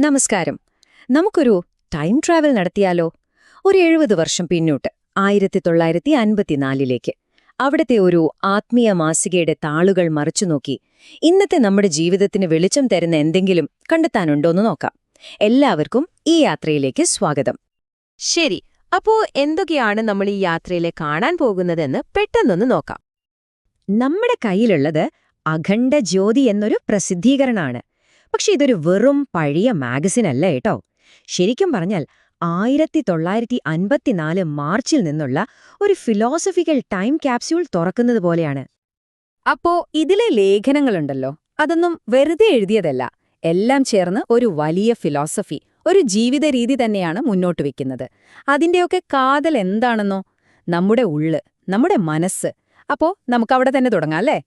നമസ്കാരം. നമുക്കൊരു time travel നടത്തിയാലോ? ഒരു എഴുപത് വർഷം പിന്നോട്ട് ആയിരത്തി തൊള്ളായിരത്തി അൻപത്തിനാലിലേക്ക് അവിടുത്തെ ഒരു ആത്മീയ മാസികയുടെ താളുകൾ മറിച്ചു നോക്കി. ഇന്നത്തെ നമ്മുടെ ജീവിതത്തിന് വെളിച്ചം തരുന്ന എന്തെങ്കിലും കണ്ടെത്താനുണ്ടോന്ന് നോക്കാം. എല്ലാവർക്കും ഈ യാത്രയിലേക്ക് സ്വാഗതം. ശരി അപ്പോ എന്തൊക്കെയാണ് നമ്മൾ ഈ യാത്രയിൽ കാണാൻ പോകുന്നതെന്ന് പെട്ടെന്നൊന്ന് നോക്കാം. നമ്മുടെ കയ്യിലുള്ളത് അഖണ്ഡ ജ്യോതി എന്നൊരു പ്രസിദ്ധീകരണമാണ്. പക്ഷെ ഇതൊരു വെറും പഴയ മാഗസിൻ അല്ല കേട്ടോ. ശരിക്കും പറഞ്ഞാൽ ആയിരത്തി തൊള്ളായിരത്തി അൻപത്തിനാല് മാർച്ചിൽ നിന്നുള്ള ഒരു ഫിലോസഫിക്കൽ ടൈം ക്യാപ്സ്യൂൾ തുറക്കുന്നത് പോലെയാണ്. അപ്പോ ഇതിലെ ലേഖനങ്ങളുണ്ടല്ലോ? അതൊന്നും വെറുതെ എഴുതിയതല്ല. എല്ലാം ചേർന്ന് ഒരു വലിയ ഫിലോസഫി ഒരു ജീവിത രീതി തന്നെയാണ് മുന്നോട്ട് വെക്കുന്നത്. അതിന്റെയൊക്കെ കാതൽ എന്താണെന്നോ? നമ്മുടെ ഉള്ള് നമ്മുടെ മനസ്സ്. അപ്പോ നമുക്കവിടെ തന്നെ തുടങ്ങാം അല്ലേ?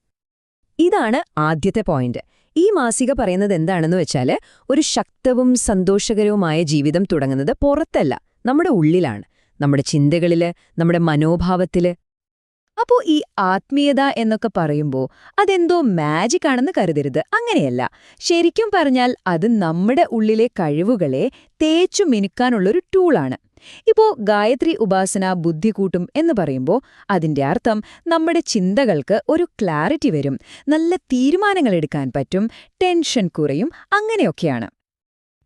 ഇതാണ് ആദ്യത്തെ പോയിന്റ് ഈ മാസിക പറയുന്നത് എന്താണെന്ന് വെച്ചാൽ ഒരു ശക്തവും സന്തോഷകരവുമായ ജീവിതം തുടങ്ങുന്നത് പുറത്തല്ല നമ്മുടെ ഉള്ളിലാണ് നമ്മുടെ ചിന്തകളിൽ നമ്മുടെ മനോഭാവത്തിൽ അപ്പോൾ ഈ ആത്മീയത എന്നൊക്കെ പറയുമ്പോൾ അതെന്തോ മാജിക് ആണെന്ന് കരുതരുത് അങ്ങനെയല്ല. ശരിക്കും പറഞ്ഞാൽ അത് നമ്മുടെ ഉള്ളിലെ കഴിവുകളെ തേച്ചു മിനുക്കാനുള്ളൊരു ടൂളാണ് ഇപ്പോ ഗായത്രി ഉപാസന ബുദ്ധി കൂട്ടും എന്ന് പറയുമ്പോൾ അതിന്റെ അർത്ഥം നമ്മുടെ ചിന്തകൾക്ക് ഒരു ക്ലാരിറ്റി വരും. നല്ല തീരുമാനങ്ങൾ എടുക്കാൻ പറ്റും ടെൻഷൻ കുറയും അങ്ങനെയൊക്കെയാണ്.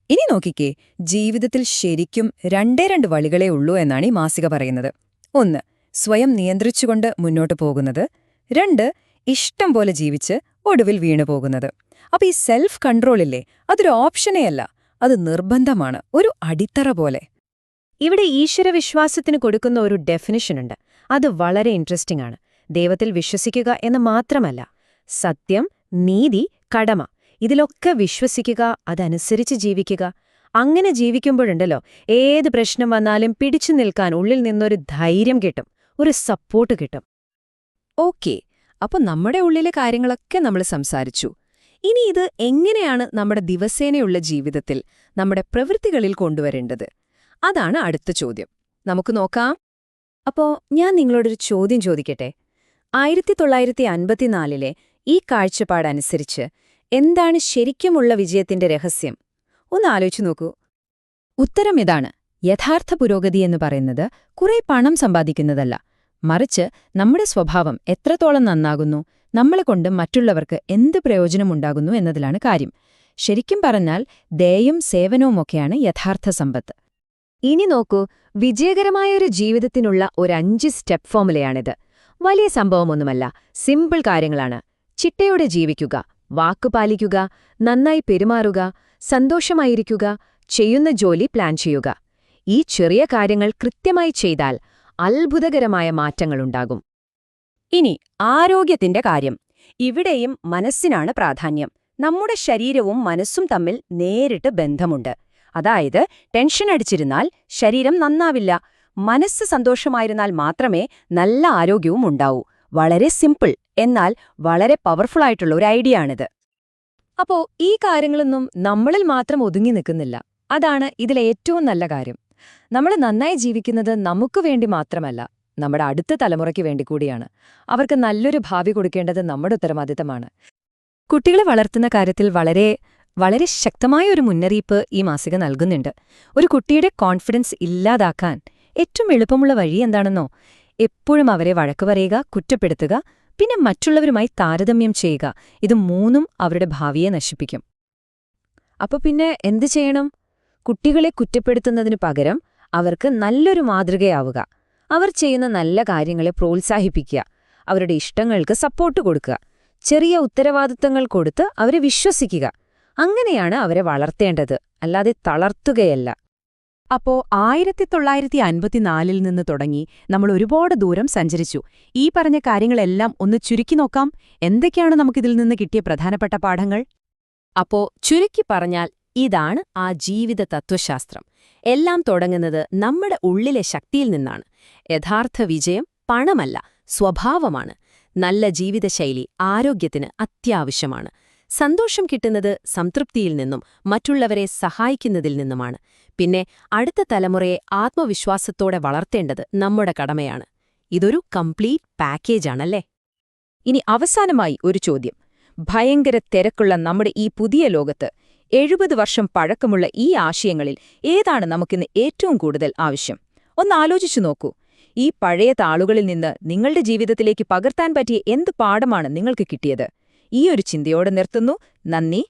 ഇനി നോക്കിക്കേ ജീവിതത്തിൽ ശരിക്കും രണ്ടേ രണ്ട് വഴികളേ ഉള്ളൂ എന്നാണ് ഈ മാസിക പറയുന്നത്. ഒന്ന് സ്വയം നിയന്ത്രിച്ചുകൊണ്ട് മുന്നോട്ട് പോകുന്നത്. രണ്ട് ഇഷ്ടം പോലെ ജീവിച്ച് ഒടുവിൽ വീണുപോകുന്നത് അപ്പൊ ഈ സെൽഫ് കൺട്രോളില്ലേ അതൊരു ഓപ്ഷനേ അല്ല അത് നിർബന്ധമാണ് ഒരു അടിത്തറ പോലെ. ഇവിടെ ഈശ്വരവിശ്വാസത്തിന് കൊടുക്കുന്ന ഒരു ഡെഫിനിഷനുണ്ട് അത് വളരെ ഇൻട്രസ്റ്റിംഗ് ആണ്. ദൈവത്തിൽ വിശ്വസിക്കുക എന്ന് മാത്രമല്ല സത്യം നീതി കടമ ഇതിലൊക്കെ വിശ്വസിക്കുക അതനുസരിച്ച് ജീവിക്കുക. അങ്ങനെ ജീവിക്കുമ്പോഴുണ്ടല്ലോ ഏത് പ്രശ്നം വന്നാലും പിടിച്ചു നിൽക്കാൻ ഉള്ളിൽ നിന്നൊരു ധൈര്യം കിട്ടും ഒരു സപ്പോർട്ട് കിട്ടും. ഓക്കെ അപ്പൊ നമ്മുടെ ഉള്ളിലെ കാര്യങ്ങളൊക്കെ നമ്മൾ സംസാരിച്ചു. ഇനി ഇത് എങ്ങനെയാണ് നമ്മുടെ ദിവസേനയുള്ള ജീവിതത്തിൽ നമ്മുടെ പ്രവൃത്തികളിൽ കൊണ്ടുവരേണ്ടത്? അതാണ് അടുത്ത ചോദ്യം. നമുക്ക് നോക്കാം. അപ്പോൾ ഞാൻ നിങ്ങളോടൊരു ചോദ്യം ചോദിക്കട്ടെ? ആയിരത്തി തൊള്ളായിരത്തി അൻപത്തിനാലിലെ ഈ കാഴ്ചപ്പാടനുസരിച്ച് എന്താണ് ശരിക്കുമുള്ള വിജയത്തിന്റെ രഹസ്യം? ഒന്ന് ആലോചിച്ചു നോക്കൂ. ഉത്തരം ഇതാണ്. യഥാർത്ഥ പുരോഗതി എന്ന് പറയുന്നത് കുറെ പണം സമ്പാദിക്കുന്നതല്ല. മറിച്ച് നമ്മുടെ സ്വഭാവം എത്രത്തോളം നന്നാകുന്നു നമ്മളെ കൊണ്ട് മറ്റുള്ളവർക്ക് എന്ത് പ്രയോജനമുണ്ടാകുന്നു എന്നതിലാണ് കാര്യം. ശരിക്കും പറഞ്ഞാൽ ദയയും സേവനവുമൊക്കെയാണ് യഥാർത്ഥ സമ്പത്ത്. ഇനി നോക്കൂ വിജയകരമായ ഒരു ജീവിതത്തിനുള്ള ഒരു അഞ്ച് സ്റ്റെപ്പ് ഫോമുലയാണിത് വലിയ സംഭവമൊന്നുമല്ല സിമ്പിൾ കാര്യങ്ങളാണ്. ചിട്ടയോടെ ജീവിക്കുക വാക്കുപാലിക്കുക നന്നായി പെരുമാറുക സന്തോഷമായിരിക്കുക ചെയ്യുന്ന ജോലി പ്ലാൻ ചെയ്യുക. ഈ ചെറിയ കാര്യങ്ങൾ കൃത്യമായി ചെയ്താൽ അത്ഭുതകരമായ മാറ്റങ്ങളുണ്ടാകും. ഇനി ആരോഗ്യത്തിന്റെ കാര്യം. ഇവിടെയും മനസ്സിനാണ് പ്രാധാന്യം. നമ്മുടെ ശരീരവും മനസ്സും തമ്മിൽ നേരിട്ട് ബന്ധമുണ്ട്. അതായത് ടെൻഷൻ അടിച്ചിരുന്നാൽ ശരീരം നന്നാവില്ല. മനസ്സ് സന്തോഷമായിരുന്നാൽ മാത്രമേ നല്ല ആരോഗ്യവും ഉണ്ടാവൂ. വളരെ സിമ്പിൾ എന്നാൽ വളരെ പവർഫുൾ ആയിട്ടുള്ള ഒരു ഐഡിയ ആണിത്. അപ്പോ ഈ കാര്യങ്ങളൊന്നും നമ്മളിൽ മാത്രം ഒതുങ്ങി നിൽക്കുന്നില്ല. അതാണ് ഇതിലെ ഏറ്റവും നല്ല കാര്യം. നമ്മൾ നന്നായി ജീവിക്കുന്നത് നമുക്ക് വേണ്ടി മാത്രമല്ല നമ്മുടെ അടുത്ത തലമുറയ്ക്ക് വേണ്ടി കൂടിയാണ്. അവർക്ക് നല്ലൊരു ഭാവി കൊടുക്കേണ്ടത് നമ്മുടെ ഉത്തരവാദിത്തമാണ്. കുട്ടികളെ വളർത്തുന്ന കാര്യത്തിൽ വളരെ വളരെ ശക്തമായ ഒരു മുന്നറിയിപ്പ് ഈ മാസിക നൽകുന്നുണ്ട്. ഒരു കുട്ടിയുടെ കോൺഫിഡൻസ് ഇല്ലാതാക്കാൻ ഏറ്റവും എളുപ്പമുള്ള വഴി എന്താണെന്നോ? എപ്പോഴും അവരെ വഴക്കു പറയുക കുറ്റപ്പെടുത്തുക പിന്നെ മറ്റുള്ളവരുമായി താരതമ്യം ചെയ്യുക. ഇത് മൂന്നും അവരുടെ ഭാവിയെ നശിപ്പിക്കും. അപ്പോൾ പിന്നെ എന്ത് ചെയ്യണം? കുട്ടികളെ കുറ്റപ്പെടുത്തുന്നതിനു പകരം അവർക്ക് നല്ലൊരു മാതൃകയാവുക. അവർ ചെയ്യുന്ന നല്ല കാര്യങ്ങളെ പ്രോത്സാഹിപ്പിക്കുക. അവരുടെ ഇഷ്ടങ്ങൾക്ക് സപ്പോർട്ട് കൊടുക്കുക. ചെറിയ ഉത്തരവാദിത്തങ്ങൾ കൊടുത്ത് അവരെ വിശ്വസിക്കുക. അങ്ങനെയാണ് അവരെ വളർത്തേണ്ടത്. അല്ലാതെ തളർത്തുകയല്ല. അപ്പോ ആയിരത്തി തൊള്ളായിരത്തി അൻപത്തിനാലിൽ നിന്ന് തുടങ്ങി നമ്മൾ ഒരുപാട് ദൂരം സഞ്ചരിച്ചു. ഈ പറഞ്ഞ കാര്യങ്ങളെല്ലാം ഒന്ന് ചുരുക്കി നോക്കാം. എന്തൊക്കെയാണ് നമുക്കിതിൽ നിന്ന് കിട്ടിയ പ്രധാനപ്പെട്ട പാഠങ്ങൾ? അപ്പോ ചുരുക്കി പറഞ്ഞാൽ ഇതാണ് ആ ജീവിത തത്വശാസ്ത്രം. എല്ലാം തുടങ്ങുന്നത് നമ്മുടെ ഉള്ളിലെ ശക്തിയിൽ നിന്നാണ്. യഥാർത്ഥ വിജയം പണമല്ല സ്വഭാവമാണ്. നല്ല ജീവിതശൈലി ആരോഗ്യത്തിന് അത്യാവശ്യമാണ്. സന്തോഷം കിട്ടുന്നത് സംതൃപ്തിയിൽ നിന്നും മറ്റുള്ളവരെ സഹായിക്കുന്നതിൽ നിന്നുമാണ്. പിന്നെ അടുത്ത തലമുറയെ ആത്മവിശ്വാസത്തോടെ വളർത്തേണ്ടത് നമ്മുടെ കടമയാണ്. ഇതൊരു കംപ്ലീറ്റ് പാക്കേജാണല്ലേ? ഇനി അവസാനമായി ഒരു ചോദ്യം. ഭയങ്കര തിരക്കുള്ള നമ്മുടെ ഈ പുതിയ ലോകത്ത് എഴുപത് വർഷം പഴക്കമുള്ള ഈ ആശയങ്ങളിൽ ഏതാണ് നമുക്കിന്ന് ഏറ്റവും കൂടുതൽ ആവശ്യം? ഒന്ന് ആലോചിച്ചു നോക്കൂ. ഈ പഴയ താളുകളിൽ നിന്ന് നിങ്ങളുടെ ജീവിതത്തിലേക്ക് പകർത്താൻ പറ്റിയ എന്ത് പാഠമാണ് നിങ്ങൾക്ക് കിട്ടിയത്? ഈ ഒരു ചിന്തയോടെ നിർത്തുന്നു. നന്ദി.